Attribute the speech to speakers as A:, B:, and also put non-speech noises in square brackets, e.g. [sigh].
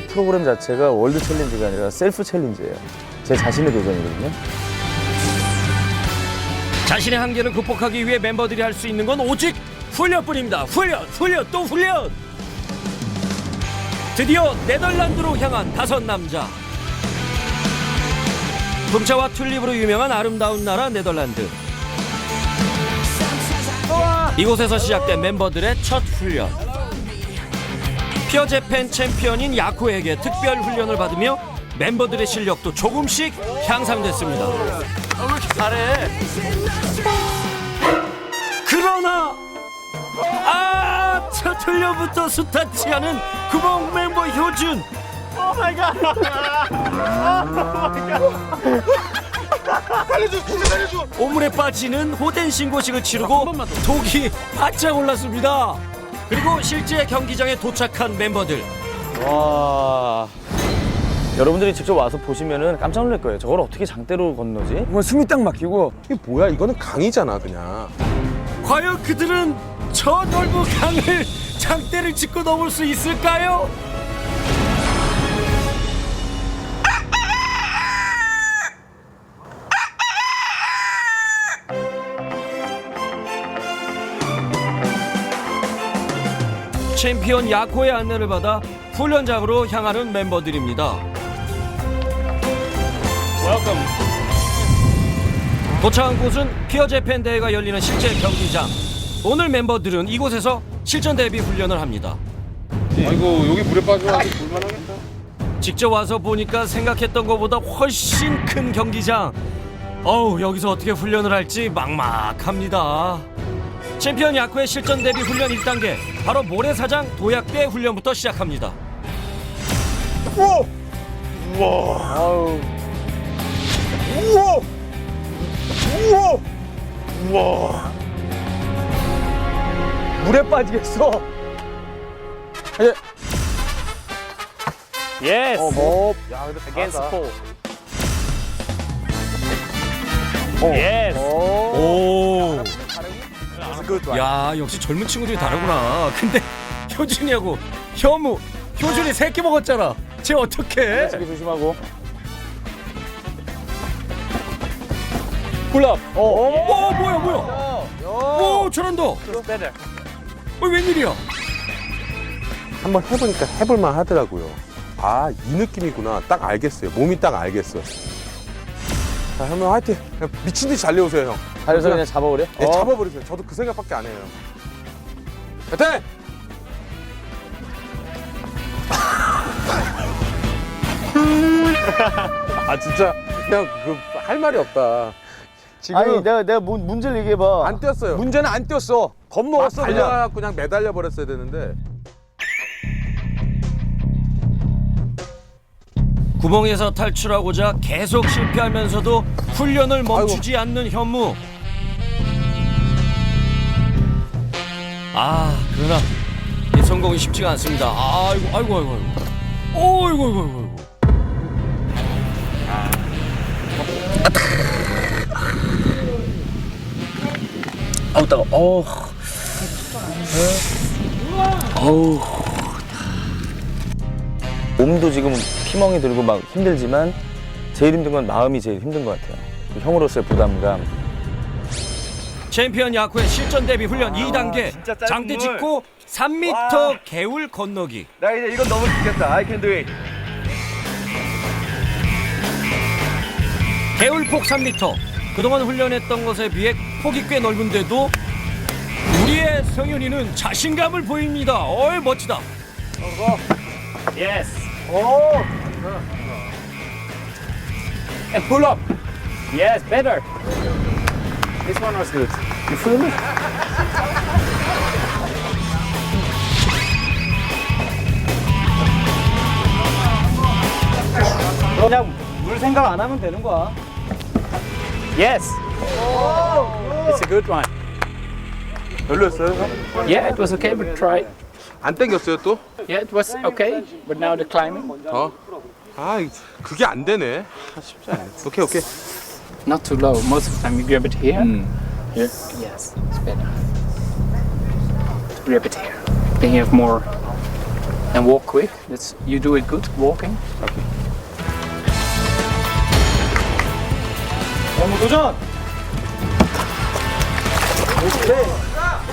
A: 이 프로그램 자체가 월드 챌린지가 아니라 셀프 챌린지예요. 제 자신의 도전이거든요.
B: 자신의 한계를 극복하기 위해 멤버들이 할 수 있는 건 오직 훈련뿐입니다. 훈련, 훈련, 또 훈련. 드디어 네덜란드로 향한 다섯 남자. 풍차와 튤립으로 유명한 아름다운 나라 네덜란드. 이곳에서 시작된 멤버들의 첫 훈련. 피어 재팬 챔피언인 야코에게 특별 훈련을 받으며 멤버들의 실력도 조금씩 향상됐습니다. 그러나 아, 첫 훈련부터 스타치하는 구멍 멤버 효준. 오물에 빠지는 호된 신고식을 치르고 독이 바짝 올랐습니다. 그리고 실제 경기장에 도착한 멤버들.
A: 와. 여러분들이 직접 와서 보시면은 깜짝 놀랄 거예요. 저걸 어떻게 장대로 건너지?
C: 뭐 숨이 딱 막히고
D: 이게 뭐야? 이거는 강이잖아, 그냥.
B: 과연 그들은 저 넓은 강을 장대를 짚고 넘을 수 있을까요? 챔피언 야코의 안내를 받아 훈련장으로 향하는 멤버들입니다. 도착한 곳은 피어 재팬 대회가 열리는 실제 경기장. 오늘 멤버들은 이곳에서 실전 대비 훈련을 합니다.
D: 아이고, 여기 물에 빠져가지고 볼만하겠다.
B: 직접 와서 보니까 생각했던 것보다 훨씬 큰 경기장. 어우 여기서 어떻게 훈련을 할지 막막합니다. 챔피언 야쿠의 실전 대비 훈련 1단계 바로 모래사장 도약대 훈련부터 시작합니다.
A: 아우.
C: 우와 우와 우와 물에 빠지겠어
A: 예스.
C: 어,
A: 야, 근데 against pole.
C: 어.
A: 예스.
B: 오.
C: 그
B: 야 역시 젊은 친구들이 다르구나. 근데 효준이하고 현무 효준이 새끼 먹었잖아. 쟤 어떡해?
A: 자기 조심하고.
C: 굴럽 어
B: 오 뭐야 뭐야? 오 잘한다. 어 웬일이야?
D: 한번 해보니까 해볼만 하더라고요. 아, 이 느낌이구나. 딱 알겠어요. 몸이 딱 알겠어. 자, 형님 화이팅. 그냥 미친 듯이 달려오세요, 형.
A: 달려서 그냥 잡아버려?
D: 네,
A: 어.
D: 잡아버리세요. 저도 그 생각밖에 안 해요. 화이팅! [laughs] 아, 진짜. 그냥 그, 할 말이 없다.
C: 지금
A: 아니, 내가, 내가 문, 문제를 얘기해봐.
D: 안 뛰었어요.
C: 문제는 안 뛰었어 겁먹었어
D: 막
C: 그냥
D: 달려가고 그냥 매달려 버렸어야 되는데.
B: 구멍에서 탈출하고자 계속 실패하면서도 훈련을 멈추지 않는 현무. 아 그러나 이 성공이 쉽지가 않습니다. 아이고 아이고 아이고 아이고. 어이구 아이고 아이고 아이고.
A: 아우, 따가 어우. 어우. 몸도 지금 피멍이 들고 막 힘들지만 제일 힘든 건 마음이 제일 힘든 것 같아요. 그 형으로서의 부담감.
B: 챔피언 야쿠의 실전 대비 훈련 2단계
E: 진짜 짧은
B: 장대
E: 물.
B: 짚고 3m
E: 와.
B: 개울 건너기.
E: 나 이제 이건 너무 죽겠다. I can do it.
B: 개울폭 3m. 그동안 훈련했던 것에 비해 폭이 꽤 넓은데도 우리의 성윤이는 자신감을 보입니다. 어이 멋지다.
E: Yes.
C: And pull up
E: Yes, better. This one was good. You feel me? 그냥 물 생각 안 하면 되는 거야. Yes. It's a good one.
D: 별로였어요, 형?
F: Yeah, it was okay, but try.
D: 안 땡겼어요, 또?
F: Yeah, it was okay, but now the climbing,
D: 더? 아, 이- 그게 안 되네. 아, 쉽지 않네. 오케이, 오케이.
F: not too low. Most of the time you grab it here. Here. Yes, it's better. Grab it here. Then you have more And walk quick. That's you do it good walking.
E: 영무 도전! 오케이.